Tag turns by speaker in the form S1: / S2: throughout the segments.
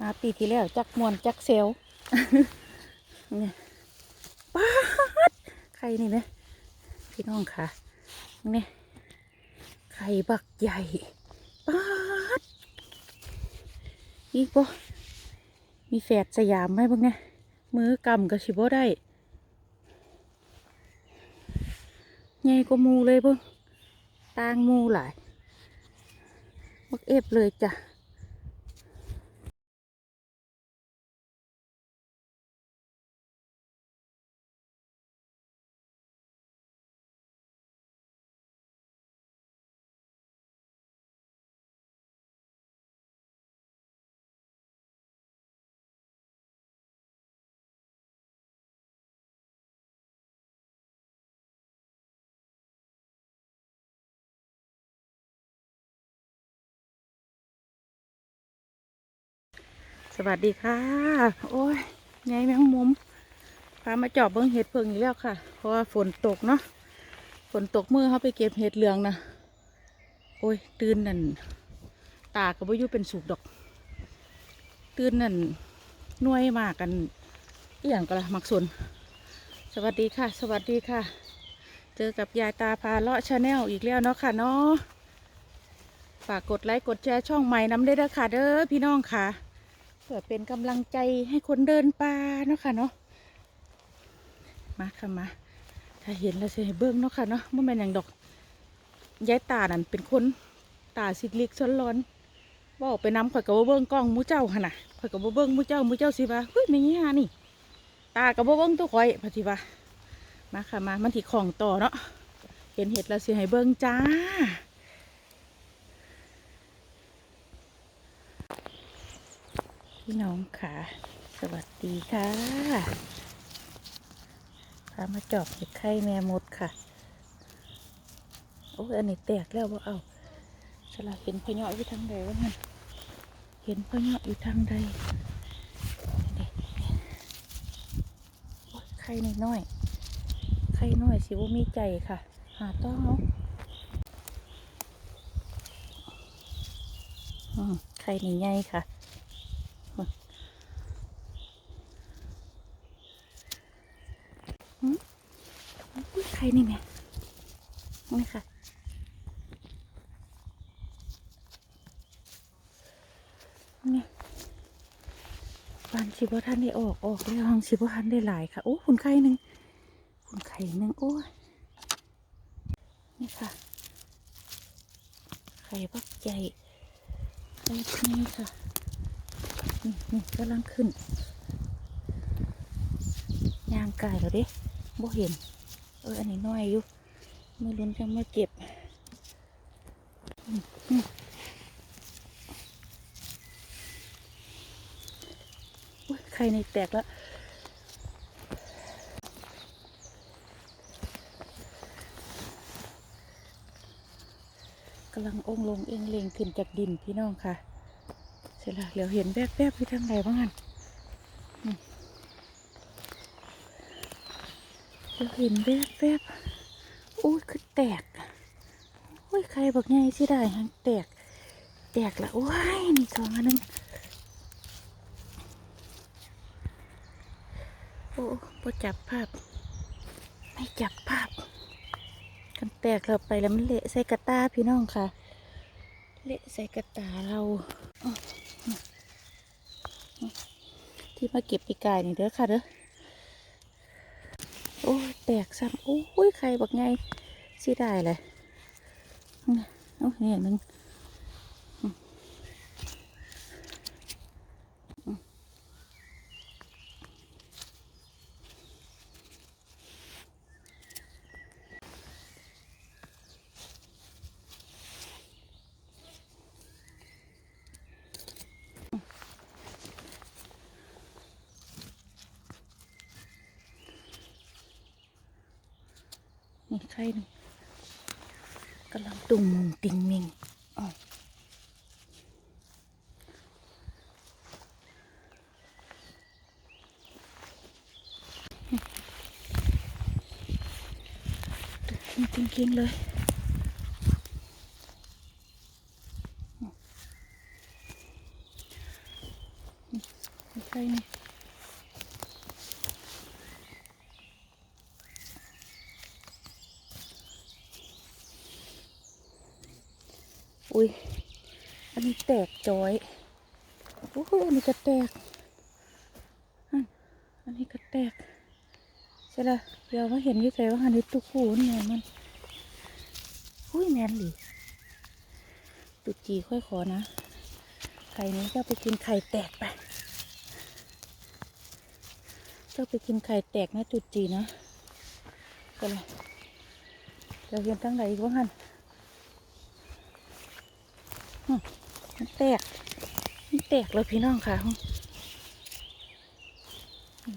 S1: มาปีที่แล้วจักมวนจักเซลเนี่ยป้าดไข่นี่นะพี่น้องค่ะนี่ไข่บักใหญ่ป้าดอีกบ่มีแฝดสยามไหมบ้างเนี่ยมือกำกับชิบได้ใหญ่กว่ามูเลยเบ้งตางมูหลายบักเอฟเลยจ้ะ สวัสดีค่ะ โอ้ยไงแมงมุมพามาเจอบเบิ้งเห็ดเพิงอีกแล้วค่ะ เพราะว่าฝนตกเนาะฝนตกมือเขาไปเก็บเห็ดเหลืองนะโอ้ย ตื่นนั่น ตากับวายุเป็นสุกดอก ตื่นนั่นน่วยมากกันอหย่างก็ละมักสนสวัสดีค่ะ สวัสดีค่ะ เจอกับยายตาพาเลาะชาแนลอีกแล้วเนาะค่ะเนาะฝากกดไลค์กดแชร์ช่องใหม่น้ำได้เด้อค่ะเด้อพี่น้องค่ะ เพื่อเป็นกำลังใจให้คนเดินป่าเนาะค่ะเนาะมาค่ะมา ถ้าเห็นแล้วจะเบิ้งเนาะค่ะเนาะเมื่อแม่นอย่างดอกยายตานั่นเป็นคนตาสิกลิกซ้อนร้อนว่าไปน้ำข่อยกับเบิ้งกล้องมูเจ้าค่ะนะข่อยกับเบิ้งมูเจ้ามูเจ้าสิว่าเฮ้ยไม่งี้ฮะนี่ ตากับเบิ้งตัวข่อยพอดีว่ามาค่ะมามันถีของต่อเนาะเห็นเห็ดแล้วสิให้เบิ้งจ้า พี่น้องค่ะ สวัสดีค่ะพามาจอบเห็ดไข่แม่มดค่ะ โอ้ยอันนี้แตกแล้วว่าเอาฉลาเห็นพยาะอยู่ทางใดวะมันเห็นพยาะอยู่ทางใดนี่ไข่น้อยไข่น้อยสิว่ามีใจค่ะ หาต้องเอาอืมไข่นี่ใหญ่ค่ะ อุ้ย ใครนี่แม่นี่ค่ะ นี่บานชิบท่านได้ออกออกแล้วห้องชิบท่านได้หลายค่ะ โอ้คุณไข่หนึ่งคุณไข่หนึ่งโอ้ยนี่ค่ะ ไข่บักใหญ่ไข่นี่ค่ะนี่นี่กำลังขึ้น ยางกายแล้วเด้ บ่เห็น เอออันนี้น้อยอยู่ไม่รุนจะมาเก็บอืมอืมอุ๊ยไข่ในแตกแล้วกำลังองค์ลงเองเลงขึ้นจากดินพี่น้องค่ะ เสร็จแล้วเหลียวเห็นแวบๆที่ทางไหนบ้างอัน จะเห็นแวบแวบๆอุ้ยคือแตกอุ้ยใครบอกไงสิได้ฮังแตก แตกละว้ายนี่สองอันนึงโอ้พอจับภาพ ไม่จับภาพ กันแตกเราไปแล้วมันเละใส่กระตาพี่น้องค่ะ เละใส่กระตาเราที่มาเก็บปีกายนี่เด้อค่ะเด้อ แตกซ้ำโอ้ยใครบอกไงสิได้เลยนี่โอ้ยนี่อย่างหนึ นี่หนึ่งกำลังตุ่มมุงติงมิงอ๋อจริงๆเลย น ไม่ใช่นี่ อุ้ย อันนี้แตกจอยโอ้ยอันนี้ก็แตก อันนี้ก็แตกใช่ละเดี๋ยวมาเห็นอยี่ใส่ว่าหันนี้ตุกหูนี่ไงมัน อุ้ยแมนหลีตุกจีค่อยขอนะ ไข่นี้เจ้าไปกินไข่แตกไป เจ้าไปกินไข่แตกนะจุดจีนะก็เลยเดี๋ยวเห็นตั้งไหนอีกว่าหันหึมัน แตกมันแตกเลยพี่น้องค่ะ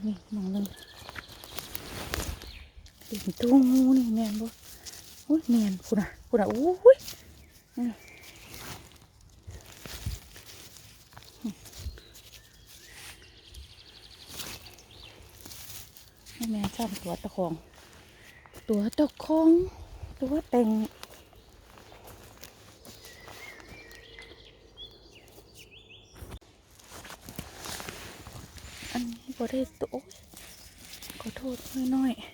S1: นี่มองหนึ่งติ่งตู้งูนี่แมนบ่อุ้ยแมนคุณอะคุณอะอุ้ยแม่ซ้ำตัวตะของ ตัวตะของ ตัวแต่ง อันนี้ บ่ได้ตัวขอโทษน้อยๆอะ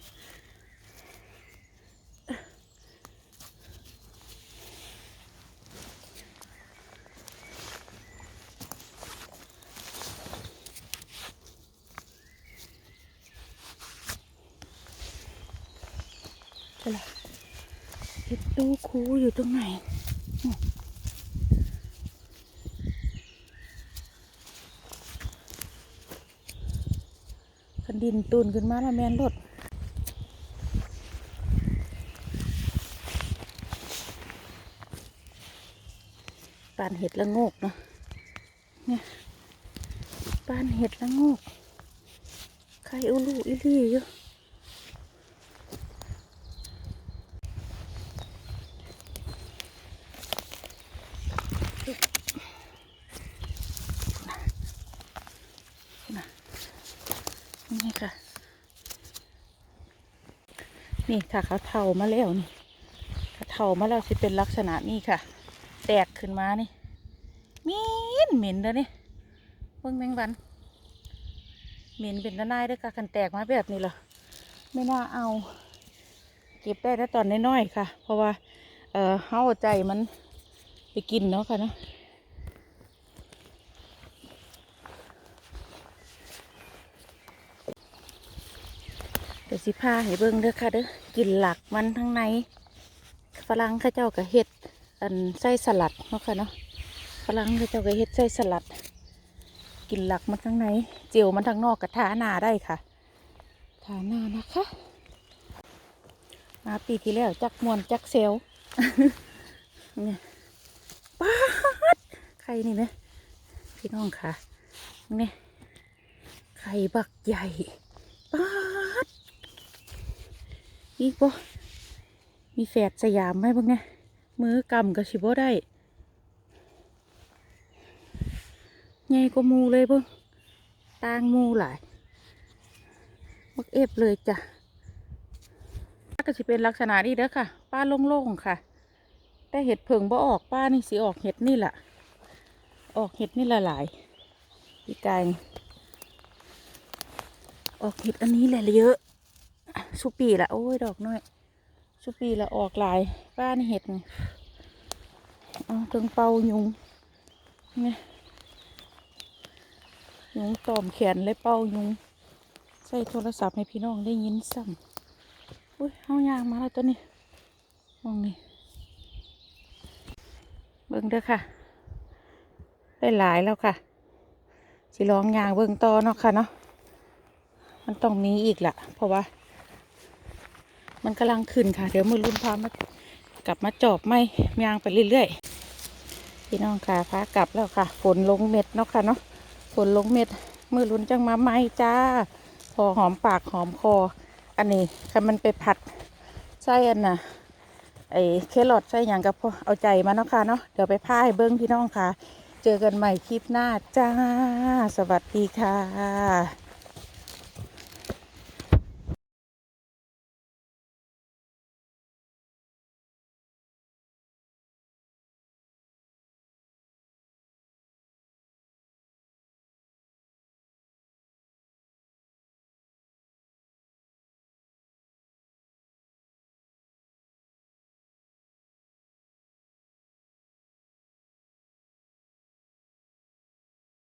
S1: เห็ดตู้คูอยู่ตรงไหนอืมคัน ดินตูนขึ้นมาแล้วแมนรถปานเห็ดละโงกเนาะเนี่ยปานเห็ดละโงกใครอุลูอิลี่อยู่นี่ค่ะ นี่ค่ะเขาเทามาแล้วนี่เขาเทามาแล้วสิเป็นลักษณะนี่ค่ะ แตกขึ้นมานี่ม็นเหม็นเด้อนี่เบิ่งแมงวันเหม็นเป็นตะนายด้วยค่ะกันแตกมาแบบนี้เหรอไม่น่าเอาเก็บได้แต่ตอนน้อยๆค่ะ เพราะว่า เออเฮาใจมันไปกินเนาะค่ะเนาะ เดี๋ยวสิพาให้เบิ่งเด้อค่ะเด้อกินหลักมันทั้งในฝรั่งข้าเจ้าก็เฮ็ดอันไส้สลัดเนาะค่ะเนาะฝรั่งเขาเจ้าก็เฮ็ดไส้สลัด กินหลักมันข้งในเจียวมันทางนอกกับทาหน้าได้ค่ะทาหน้านะคะ มาปีที่แล้วจักมวนจักเซลเนี่ยป๊าดไข่นี่ไหมพี่น้องค่ะนี่ไข่บักใหญ่ป๊า อีกบ่มีแฝดสยามไหมพวกเนี้ยมือกำกับชิบได้ใหญ่กว่ามูเลยพิ่ตางมูหลายบักเอฟเลยจ้ะก็จะเป็นลักษณะนี้เด้อค่ะ ป้าโล่งๆค่ะ แต่เห็ดเผิงบ่ออกป้านี่สิออกเห็ดนี่แหละออกเห็ดนี่ละหลายพี่กายนี่ออกเห็ดอันนี้แหละเยอะ สุปีละโอ้ยดอกน้อยสุปีละออกหลายป้านเห็ดนี่เอาถึงเป่ายุงเนี่ยยุงตอมแขนเลยเป่ายุงใส่โทรศัพท์ให้พี่น้องได้ยินซ้ำอุ้ยเอายางมาแล้วตัวนี้มองนี่เบิ่งเด้อค่ะ ได้หลายแล้วค่ะสิลองยางเบิ่งต่อเนาะค่ะเนาะมันต้องมีอีกละเพราะว่า มันกำลังขึ้นค่ะ เดี๋ยวมือรุ่นพามากลับมาจอบไม่ยางไปเรื่อยๆ พี่น้องค่ะพากลับแล้วค่ะ ฝนลงเม็ดเนาะค่ะเนาะ ฝนลงเม็ด มือรุ่นจังมาไหมจ้า พอหอมปากหอมคอ อันนี้คันมันไปผัดไส้อันน่ะ ไอ้เครอทไส้อย่างกับเอาใจมาเนาะค่ะเนาะ เดี๋ยวไปพาให้เบิ้งพี่น้องค่ะ เจอกันใหม่คลิปหน้าจ้า สวัสดีค่ะ